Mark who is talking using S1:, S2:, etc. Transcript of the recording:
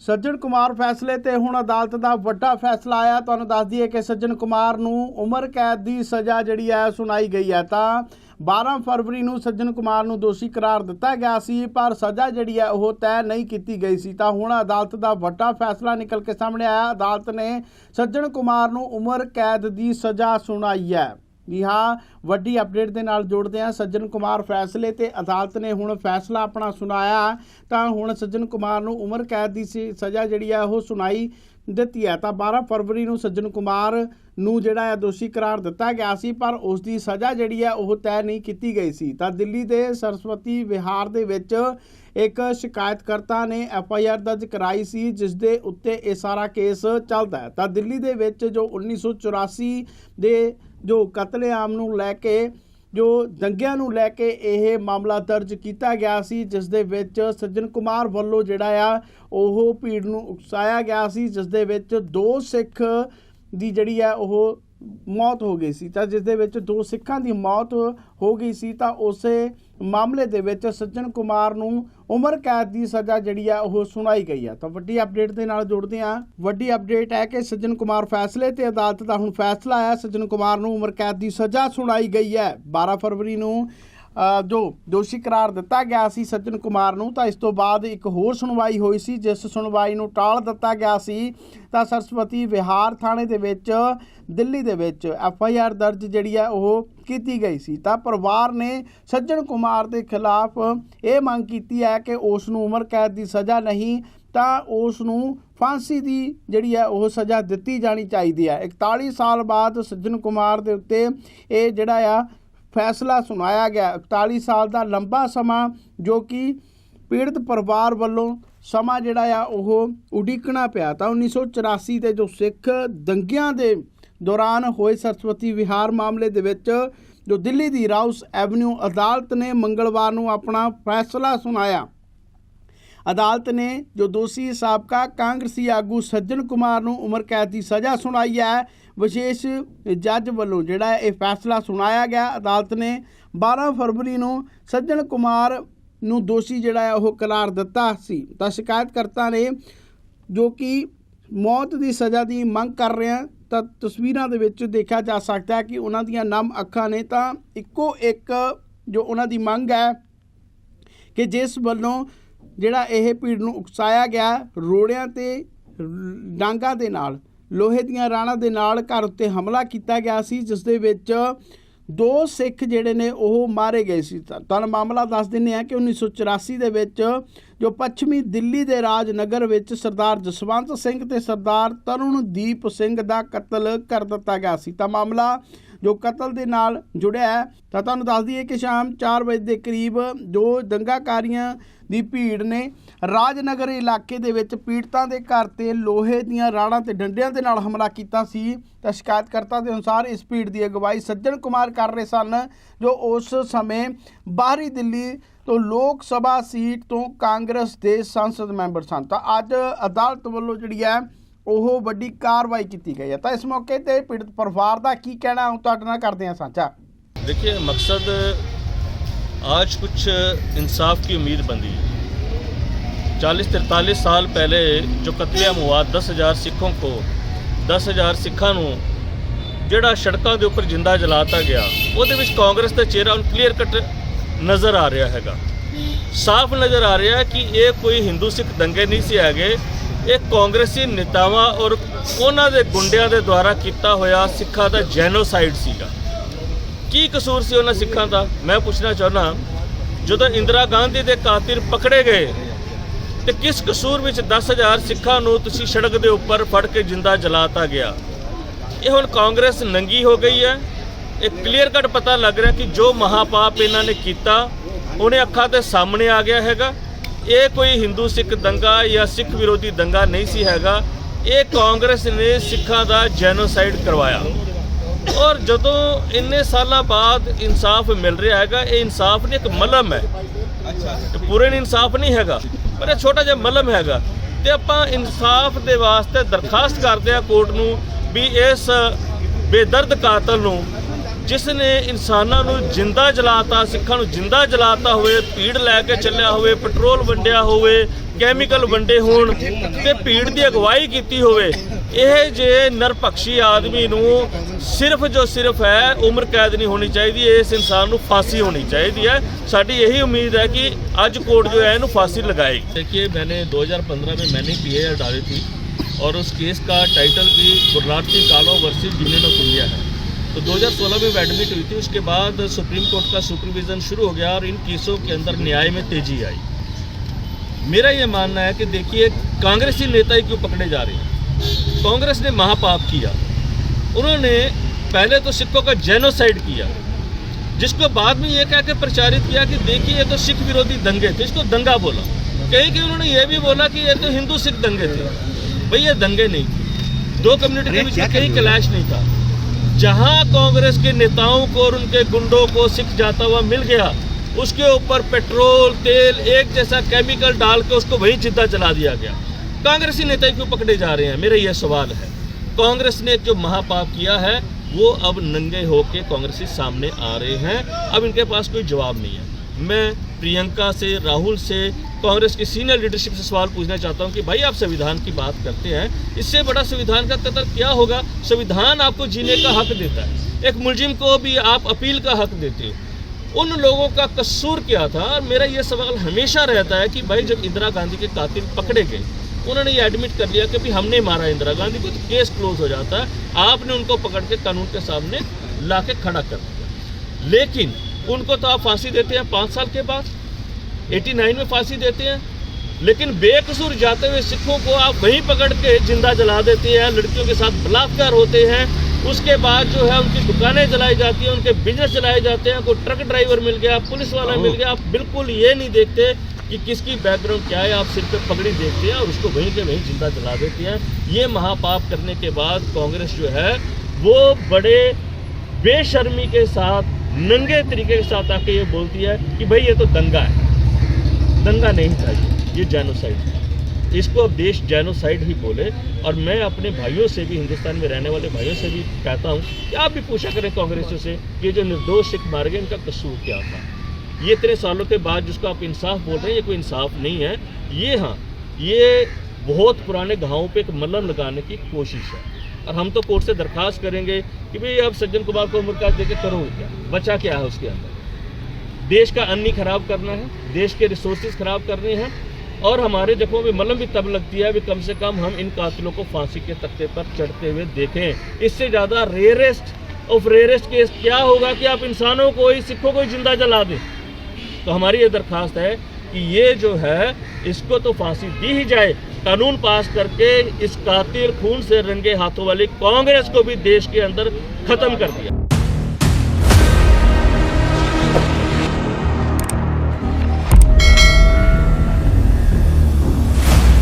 S1: ਸੱਜਣ ਕੁਮਾਰ ਫੈਸਲੇ ਤੇ ਹੁਣ ਅਦਾਲਤ ਦਾ ਵੱਡਾ ਫੈਸਲਾ ਆਇਆ। ਤੁਹਾਨੂੰ ਦੱਸ ਦਈਏ ਕਿ ਸੱਜਣ ਕੁਮਾਰ ਨੂੰ ਉਮਰ ਕੈਦ ਦੀ ਸਜ਼ਾ ਜਿਹੜੀ ਹੈ, ਸੁਣਾਈ ਗਈ ਹੈ ਤਾਂ 12 ਫਰਵਰੀ ਨੂੰ ਸੱਜਣ ਕੁਮਾਰ ਨੂੰ ਦੋਸ਼ੀ ਕਰਾਰ ਦਿੱਤਾ ਗਿਆ ਸੀ, ਪਰ ਸਜ਼ਾ ਜਿਹੜੀ ਹੈ ਉਹ ਤੈਅ ਨਹੀਂ ਕੀਤੀ ਗਈ ਸੀ। ਤਾਂ ਹੁਣ ਅਦਾਲਤ ਦਾ ਵੱਡਾ ਫੈਸਲਾ ਨਿਕਲ ਕੇ ਸਾਹਮਣੇ ਆਇਆ। ਅਦਾਲਤ ਨੇ ਸੱਜਣ ਕੁਮਾਰ ਨੂੰ ਉਮਰ ਕੈਦ ਦੀ ਸਜ਼ਾ ਸੁਣਾਈ ਹੈ। ਜੀ ਹਾਂ, ਵੱਡੀ ਅਪਡੇਟ ਦੇ ਨਾਲ ਜੋੜਦੇ ਹਾਂ। ਸੱਜਣ ਕੁਮਾਰ ਫੈਸਲੇ ਤੇ ਅਦਾਲਤ ਨੇ ਹੁਣ ਫੈਸਲਾ ਆਪਣਾ ਸੁਣਾਇਆ। ਤਾਂ ਹੁਣ ਸੱਜਣ ਕੁਮਾਰ ਨੂੰ ਉਮਰ ਕੈਦ ਦੀ ਸੀ- ਸਜ਼ਾ ਜਿਹੜੀ ਹੈ ਉਹ ਸੁਣਾਈ ਦਿੱਤੀ ਹੈ। ਤਾਂ 12 ਫਰਵਰੀ ਨੂੰ ਸੱਜਣ ਕੁਮਾਰ ਨੂੰ ਜਿਹੜਾ ਹੈ ਦੋਸ਼ੀ ਕਰਾਰ ਦਿੱਤਾ ਗਿਆ ਸੀ, ਪਰ ਉਸ ਦੀ ਸਜ਼ਾ ਜਿਹੜੀ ਹੈ ਉਹ ਤੈਅ ਨਹੀਂ ਕੀਤੀ ਗਈ ਸੀ। ਤਾਂ ਦਿੱਲੀ ਦੇ ਸਰਸਵਤੀ ਵਿਹਾਰ ਦੇ ਵਿੱਚ ਇੱਕ ਸ਼ਿਕਾਇਤਕਰਤਾ ਨੇ ਐਫ ਆਈ ਆਰ ਦਰਜ ਕਰਾਈ ਸੀ, ਜਿਸ ਦੇ ਉੱਤੇ ਇਹ ਸਾਰਾ ਕੇਸ ਚੱਲਦਾ ਹੈ। ਤਾਂ ਦਿੱਲੀ ਦੇ ਵਿੱਚ ਜੋ 1984 ਦੇ ਜੋ ਕਤਲੇਆਮ ਨੂੰ ਲੈ ਕੇ, ਜੋ ਦੰਗਿਆਂ ਨੂੰ ਲੈ ਕੇ ਇਹ ਮਾਮਲਾ ਦਰਜ ਕੀਤਾ ਗਿਆ ਸੀ, ਜਿਸ ਦੇ ਵਿੱਚ ਸੱਜਣ ਕੁਮਾਰ ਵੱਲੋਂ ਜਿਹੜਾ ਆ, ਉਹ ਭੀੜ ਨੂੰ ਉਕਸਾਇਆ ਗਿਆ ਸੀ, ਜਿਸ ਦੇ ਵਿੱਚ ਦੋ ਸਿੱਖ ਦੀ ਜਿਹੜੀ ਆ, ਉਹ ਮੌਤ ਹੋ ਗਈ ਸੀ ਤਾਂ ਜਿਸ ਦੇ ਵਿੱਚ ਦੋ ਸਿੱਖਾਂ ਦੀ ਮੌਤ ਹੋ ਗਈ ਸੀ ਤਾਂ ਉਸੇ ਮਾਮਲੇ ਦੇ ਵਿੱਚ ਸੱਜਣ ਕੁਮਾਰ ਨੂੰ ਉਮਰ ਕੈਦ ਦੀ ਸਜ਼ਾ ਜਿਹੜੀ ਆ ਉਹ ਸੁਣਾਈ ਗਈ ਆ। ਤਾਂ ਵੱਡੀ ਅਪਡੇਟ ਦੇ ਨਾਲ ਜੁੜਦੇ ਆ ਵੱਡੀ ਅਪਡੇਟ ਹੈ ਕਿ ਸੱਜਣ ਕੁਮਾਰ ਫੈਸਲੇ ਤੇ ਅਦਾਲਤ ਦਾ ਹੁਣ ਫੈਸਲਾ ਆਇਆ ਸੱਜਣ ਕੁਮਾਰ ਨੂੰ ਉਮਰ ਕੈਦ ਦੀ ਸਜ਼ਾ ਸੁਣਾਈ ਗਈ ਹੈ। 12 ਫਰਵਰੀ ਨੂੰ ਜੋ ਦੋਸ਼ੀ ਕਰਾਰ ਦਿੱਤਾ ਗਿਆ ਸੀ ਸੱਜਣ ਕੁਮਾਰ ਨੂੰ, ਤਾਂ ਇਸ ਤੋਂ ਬਾਅਦ ਇੱਕ ਹੋਰ ਸੁਣਵਾਈ ਹੋਈ ਸੀ, ਜਿਸ ਸੁਣਵਾਈ ਨੂੰ ਟਾਲ ਦਿੱਤਾ ਗਿਆ ਸੀ, ਤਾਂ ਸਰਸਵਤੀ ਵਿਹਾਰ ਥਾਣੇ ਦੇ ਵਿੱਚ, ਦਿੱਲੀ ਦੇ ਵਿੱਚ ਐਫ ਆਈ ਆਰ ਦਰਜ ਜਿਹੜੀ ਹੈ, ਉਹ ਕੀਤੀ ਗਈ ਸੀ। ਤਾਂ ਪਰਿਵਾਰ ਨੇ ਸੱਜਣ ਕੁਮਾਰ ਦੇ ਖਿਲਾਫ ਇਹ ਮੰਗ ਕੀਤੀ ਹੈ ਕਿ ਉਸ ਨੂੰ ਉਮਰ ਕੈਦ ਦੀ ਸਜ਼ਾ ਨਹੀਂ, ਤਾਂ ਉਸ ਨੂੰ ਫਾਂਸੀ ਦੀ ਜਿਹੜੀ ਹੈ, ਉਹ ਸਜ਼ਾ ਦਿੱਤੀ ਜਾਣੀ ਚਾਹੀਦੀ ਹੈ। 41 ਸਾਲ ਬਾਅਦ ਸੱਜਣ ਕੁਮਾਰ ਦੇ ਉੱਤੇ ਇਹ ਜਿਹੜਾ ਆ ਫੈਸਲਾ ਸੁਣਾਇਆ ਗਿਆ। 41 ਸਾਲ ਦਾ ਲੰਬਾ ਸਮਾਂ ਜੋ ਕਿ ਪੀੜਤ ਪਰਿਵਾਰ ਵੱਲੋਂ ਸਮਾਂ ਜਿਹੜਾ ਆ, ਉਹ ਉਡੀਕਣਾ ਪਿਆ। ਤਾਂ 1984 ਦੇ ਜੋ ਸਿੱਖ ਦੰਗਿਆਂ ਦੇ ਦੌਰਾਨ ਹੋਏ ਸਰਸਵਤੀ ਵਿਹਾਰ ਮਾਮਲੇ ਦੇ ਵਿੱਚ ਜੋ ਦਿੱਲੀ ਦੀ ਰਾਉਸ ਐਵਨਿਊ ਅਦਾਲਤ ਨੇ ਮੰਗਲਵਾਰ ਨੂੰ ਆਪਣਾ ਫੈਸਲਾ ਸੁਣਾਇਆ। ਅਦਾਲਤ ਨੇ ਜੋ ਦੋਸ਼ੀ ਸਾਬਕਾ ਕਾਂਗਰਸੀ ਆਗੂ ਸੱਜਣ ਕੁਮਾਰ ਨੂੰ ਉਮਰ ਕੈਦ ਦੀ ਸਜ਼ਾ ਸੁਣਾਈ ਹੈ, ਵਿਸ਼ੇਸ਼ ਜੱਜ ਵੱਲੋਂ ਜਿਹੜਾ ਇਹ ਫੈਸਲਾ ਸੁਣਾਇਆ ਗਿਆ। ਅਦਾਲਤ ਨੇ 12 ਫਰਵਰੀ ਨੂੰ ਸੱਜਣ ਕੁਮਾਰ ਨੂੰ ਦੋਸ਼ੀ ਜਿਹੜਾ ਹੈ ਉਹ ਕਰਾਰ ਦਿੱਤਾ ਸੀ। ਤਾਂ ਸ਼ਿਕਾਇਤਕਰਤਾ ਨੇ ਜੋ ਕਿ ਮੌਤ ਦੀ ਸਜ਼ਾ ਦੀ ਮੰਗ ਕਰ ਰਹੇ ਹਨ, ਤਾਂ ਤਸਵੀਰਾਂ ਦੇ ਵਿੱਚ ਦੇਖਿਆ ਜਾ ਸਕਦਾ ਹੈ ਕਿ ਉਹਨਾਂ ਦੀਆਂ ਨਮ ਅੱਖਾਂ ਨੇ ਤਾਂ ਇੱਕੋ ਇੱਕ ਜੋ ਉਹਨਾਂ ਦੀ ਮੰਗ ਹੈ ਕਿ ਜਿਸ ਵੱਲੋਂ ਜਿਹੜਾ ਇਹ ਭੀੜ ਨੂੰ ਉਕਸਾਇਆ ਗਿਆ ਰੋੜਿਆਂ ਤੇ ਰ- ਡਾਂਗਾਂ ਦੇ ਨਾਲ, ਲੋਹੇ ਦੀਆਂ ਰਾਣਾਂ ਦੇ ਨਾਲ ਘਰ ਉੱਤੇ ਹਮਲਾ ਕੀਤਾ ਗਿਆ ਸੀ ਜਿਸ ਦੇ ਵਿੱਚ ਦੋ ਸਿੱਖ ਜਿਹੜੇ ਨੇ ਉਹ ਮਾਰੇ ਗਏ ਸੀ। ਤਾਂ ਤੁਹਾਨੂੰ ਮਾਮਲਾ ਦੱਸ ਦਿੰਨੇ ਆ ਕਿ 1984 ਦੇ ਵਿੱਚ ਜੋ ਪੱਛਮੀ ਦਿੱਲੀ ਦੇ ਰਾਜਨਗਰ ਵਿੱਚ ਸਰਦਾਰ ਜਸਵੰਤ ਸਿੰਘ ਤੇ ਸਰਦਾਰ ਤਰੁਣਦੀਪ ਸਿੰਘ ਦਾ ਕਤਲ ਕਰ ਦਿੱਤਾ ਗਿਆ ਸੀ। ਤਾਂ ਮਾਮਲਾ ਜੋ ਕਤਲ ਦੇ ਨਾਲ ਜੁੜਿਆ ਹੈ, ਤਾਂ ਤੁਹਾਨੂੰ ਦੱਸ ਦਈਏ ਕਿ ਸ਼ਾਮ 4 ਵਜੇ ਦੇ ਕਰੀਬ ਜੋ ਦੰਗਾਕਾਰੀਆਂ ਦੀ ਭੀੜ ਨੇ, ਰਾਜਨਗਰ ਇਲਾਕੇ ਦੇ ਵਿੱਚ ਪੀੜਤਾਂ ਦੇ ਘਰ ਤੇ ਲੋਹੇ ਦੀਆਂ ਰਾੜਾਂ ਤੇ ਡੰਡਿਆਂ ਦੇ ਨਾਲ ਹਮਲਾ ਕੀਤਾ ਸੀ। ਤਾਂ ਸ਼ਿਕਾਇਤਕਰਤਾ ਦੇ ਅਨੁਸਾਰ ਇਸ ਭੀੜ ਦੀ ਅਗਵਾਈ ਸੱਜਣ ਕੁਮਾਰ ਕਰ ਰਹੇ ਸਨ, ਜੋ ਉਸ ਸਮੇਂ ਬਾਹਰੀ ਦਿੱਲੀ ਤੋਂ ਲੋਕ ਸਭਾ ਸੀਟ ਤੋਂ ਕਾਂਗਰਸ ਦੇ ਸੰਸਦ ਮੈਂਬਰ ਸਨ ਤਾਂ ਅੱਜ ਅਦਾਲਤ ਵੱਲੋਂ ਜਿਹੜੀ ਹੈ ਉਹ ਵੱਡੀ ਕਾਰਵਾਈ ਕੀਤੀ ਗਈ ਹੈ ਤਾਂ ਇਸ ਮੌਕੇ ਤੇ ਪੀੜਤ ਪਰਿਵਾਰ ਦਾ ਕੀ ਕਹਿਣਾ ਉਹ ਤੁਹਾਡੇ ਨਾਲ ਕਰਦੇ ਹਾਂ ਸਾਂਝਾ
S2: देखिए मकसद आज कुछ इंसाफ की उम्मीद बंधी है चालीस तिरतालीस साल पहले जो कतलेआम हुआ दस हज़ार सिखों को दस ਹਜ਼ਾਰ ਸਿੱਖਾਂ ਨੂੰ ਜਿਹੜਾ ਸੜਕਾਂ ਦੇ ਉੱਪਰ ਜਿੰਦਾ ਜਲਾਤਾ ਗਿਆ ਉਹਦੇ ਵਿੱਚ ਕਾਂਗਰਸ ਦਾ ਚਿਹਰਾ ਹੁਣ ਕਲੀਅਰ ਕੱਟ ਨਜ਼ਰ ਆ ਰਿਹਾ ਹੈਗਾ। ਸਾਫ਼ ਨਜ਼ਰ ਆ ਰਿਹਾ ਕਿ ਇਹ ਕੋਈ ਹਿੰਦੂ ਸਿੱਖ ਦੰਗੇ ਨਹੀਂ ਸੀ ਹੈਗੇ। ਇਹ ਕਾਂਗਰਸੀ ਨੇਤਾਵਾਂ ਔਰ ਉਹਨਾਂ ਦੇ ਗੁੰਡਿਆਂ ਦੇ ਦੁਆਰਾ ਕੀਤਾ ਹੋਇਆ ਸਿੱਖਾਂ ਦਾ ਜੈਨੋਸਾਈਡ ਸੀਗਾ। ਕੀ ਕਸੂਰ ਸੀ ਉਹਨਾਂ ਸਿੱਖਾਂ ਦਾ? ਮੈਂ ਪੁੱਛਣਾ ਚਾਹੁੰਦਾ ਜਦੋਂ ਇੰਦਰਾ ਗਾਂਧੀ ਦੇ ਕਾਤਿਲ ਪਕੜੇ ਗਏ, ਤੇ ਕਿਸ ਕਸੂਰ ਵਿੱਚ 10000 ਸਿੱਖਾਂ ਨੂੰ ਤੁਸੀਂ ਸੜਕ ਦੇ ਉੱਪਰ ਫੜ ਕੇ ਜਿੰਦਾ ਜਲਾਤਾ ਗਿਆ? ਇਹ ਹੁਣ ਕਾਂਗਰਸ ਨੰਗੀ ਹੋ ਗਈ ਹੈ ਇਹ ਕਲੀਅਰ ਕੱਟ ਪਤਾ ਲੱਗ ਰਿਹਾ ਕਿ ਜੋ ਮਹਾਪਾਪ ਇਹਨਾਂ ਨੇ ਕੀਤਾ, ਉਹਨੇ ਅੱਖਾਂ ਦੇ ਸਾਹਮਣੇ ਆ ਗਿਆ ਹੈਗਾ। ਇਹ ਕੋਈ ਹਿੰਦੂ ਸਿੱਖ ਦੰਗਾ ਜਾਂ ਸਿੱਖ ਵਿਰੋਧੀ ਦੰਗਾ ਨਹੀਂ ਸੀ ਹੈਗਾ। ਇਹ ਕਾਂਗਰਸ ਨੇ ਸਿੱਖਾਂ ਦਾ ਜੈਨੋਸਾਈਡ ਕਰਵਾਇਆ। ਔਰ ਜਦੋਂ ਇੰਨੇ ਸਾਲਾਂ ਬਾਅਦ ਇਨਸਾਫ ਮਿਲ ਰਿਹਾ ਹੈਗਾ, ਇਹ ਇਨਸਾਫ ਨਹੀਂ, ਇੱਕ ਮਲਮ ਹੈ। ਅੱਛਾ ਪੂਰੇ ਇਨਸਾਫ ਨਹੀਂ ਹੈਗਾ, ਪਰ ਇਹ ਛੋਟਾ ਜਿਹਾ ਮਲਮ ਹੈਗਾ। ਤੇ ਆਪਾਂ ਇਨਸਾਫ ਦੇ ਵਾਸਤੇ ਦਰਖਾਸਤ ਕਰਦੇ ਆ ਕੋਰਟ ਨੂੰ ਵੀ ਇਸ ਬੇਦਰਦ ਕਾਤਲ ਨੂੰ ਜਿਸ ਨੇ ਇਨਸਾਨਾਂ ਨੂੰ ਜਿੰਦਾ ਜਲਾਤਾ, ਸਿੱਖਾਂ ਨੂੰ ਜਿੰਦਾ ਜਲਾਤਾ ਹੋਵੇ, ਭੀੜ ਲੈ ਕੇ ਚੱਲਿਆ ਹੋਵੇ, ਪੈਟਰੋਲ ਵੰਡਿਆ ਹੋਵੇ, ਕੈਮੀਕਲ ਵੰਡੇ ਹੋਣ ਤੇ ਭੀੜ ਦੀ ਅਗਵਾਈ ਕੀਤੀ ਹੋਵੇ, ਇਹ ਜੇ ਨਿਰਪੱਖੀ ਆਦਮੀ ਨੂੰ ਸਿਰਫ ਜੋ ਸਿਰਫ ਹੈ, ਉਮਰ ਕੈਦ ਨਹੀਂ ਹੋਣੀ ਚਾਹੀਦੀ, ਇਸ ਇਨਸਾਨ ਨੂੰ ਫਾਂਸੀ ਹੋਣੀ ਚਾਹੀਦੀ ਹੈ। ਸਾਡੀ ਇਹੀ ਉਮੀਦ ਹੈ ਕਿ ਅੱਜ ਕੋਰਟ ਜੋ ਹੈ, ਇਹਨੂੰ ਫਾਂਸੀ ਲਗਾਏਗੀ। देखिए मैंने 2015 में मैंने पीआईआर डाली थी और उस केस का टाइटल भी गुरनार्थी कालो वर्सेस यूनियन ऑफ इंडिया ਹੈ। तो 2016 में वो एडमिट हुई थी उसके बाद सुप्रीम कोर्ट का सुपरविजन शुरू हो गया और इन केसों के अंदर न्याय में तेज़ी आई। मेरा ये मानना है कि देखिए कांग्रेसी नेता ही क्यों पकड़े जा रहे हैं? कांग्रेस ने महापाप किया। उन्होंने पहले तो सिखों का जेनोसाइड किया जिसको बाद में ये कह के प्रचारित किया कि देखिए ये तो सिख विरोधी दंगे थे इसको दंगा बोला। कहीं कहीं उन्होंने ये भी बोला कि ये तो हिंदू सिख दंगे थे। भाई ये दंगे नहीं थे। दो कम्युनिटी के बीच में कहीं क्लैश नहीं था। जहाँ कांग्रेस के नेताओं को और उनके गुंडों को सिख जाता हुआ मिल गया, उसके ऊपर पेट्रोल, तेल, एक जैसा केमिकल डाल के उसको वहीं जिद्दा चला दिया गया। कांग्रेसी नेता क्यों पकड़े जा रहे हैं? मेरा यह सवाल है। कांग्रेस ने जो महापाप किया है, वो अब नंगे होके कांग्रेसी सामने आ रहे हैं। अब इनके पास कोई जवाब नहीं है। मैं प्रियंका से, राहुल से, कांग्रेस की सीनियर लीडरशिप से सवाल पूछना चाहता हूँ कि भाई आप संविधान की बात करते हैं, इससे बड़ा संविधान का कतर क्या होगा? संविधान आपको जीने का हक देता है। एक मुलजिम को भी आप अपील का हक देते हो। उन लोगों का कसूर क्या था? और मेरा ये सवाल हमेशा रहता है कि भाई जब इंदिरा गांधी के कातिल पकड़े गए, उन्होंने ये एडमिट कर लिया कि भाई हमने मारा इंदिरा गांधी को तो केस क्लोज हो जाता है। आपने उनको पकड़ के कानून के सामने ला के खड़ा कर दिया। लेकिन उनको तो आप फांसी देते हैं पाँच साल के बाद 89 में फांसी देते हैं। लेकिन बेकसूर जाते हुए सिखों को आप वहीं पकड़ के ज़िंदा जला देते हैं, लड़कियों के साथ बलात्कार होते हैं। उसके बाद जो है उनकी दुकानें जलाई जाती हैं, उनके बिज़नेस चलाए जाते हैं। कोई ट्रक ड्राइवर मिल गया, पुलिस वाला मिल गया, आप बिल्कुल ये नहीं देखते कि किसकी बैकग्राउंड क्या है। आप सिर पे पगड़ी देखते हैं और उसको वहीं के वहीं ज़िंदा जला देते हैं। ये महापाप करने के बाद कांग्रेस जो है, वो बड़े बेशर्मी के साथ नंगे तरीके के साथ आके ये बोलती है कि भाई ये तो दंगा है। दंगा नहीं था ये ये जेनोसाइड था। इसको अब देश जेनोसाइड ही बोले और मैं अपने भाइयों से भी, हिंदुस्तान में रहने वाले भाइयों से भी कहता हूँ कि आप भी पूछा करें कांग्रेसियों से कि जो निर्दोष सिख मारे गए इनका कसूर क्या था? ये इतने सालों के बाद जिसको आप इंसाफ बोल रहे हैं, ये कोई इंसाफ नहीं है। ये हाँ ये बहुत पुराने घावों पे एक मलम लगाने की कोशिश है। और हम तो कोर्ट से दरखास्त करेंगे कि भाई अब सज्जन कुमार को उम्र कैद देके करोगे क्या बचा क्या है उसके अंदर? देश का अन्न खराब करना है, देश के रिसोर्सेज खराब करने हैं, और हमारे जख्मों में मलम भी तब लगती है भी कम से कम हम इन कातिलों को फांसी के तख्ते पर चढ़ते हुए देखें। इससे ज़्यादा रेयरेस्ट ऑफ़ रेयरेस्ट केस क्या होगा कि आप इंसानों को ही सिखों को ही ज़िंदा जला दें? तो हमारी ये दरखास्त है कि ये जो है इसको तो फांसी दी ही जाए कानून पास करके इस कातिल खून से रंगे हाथों वाली कांग्रेस को भी देश के अंदर खत्म कर दिया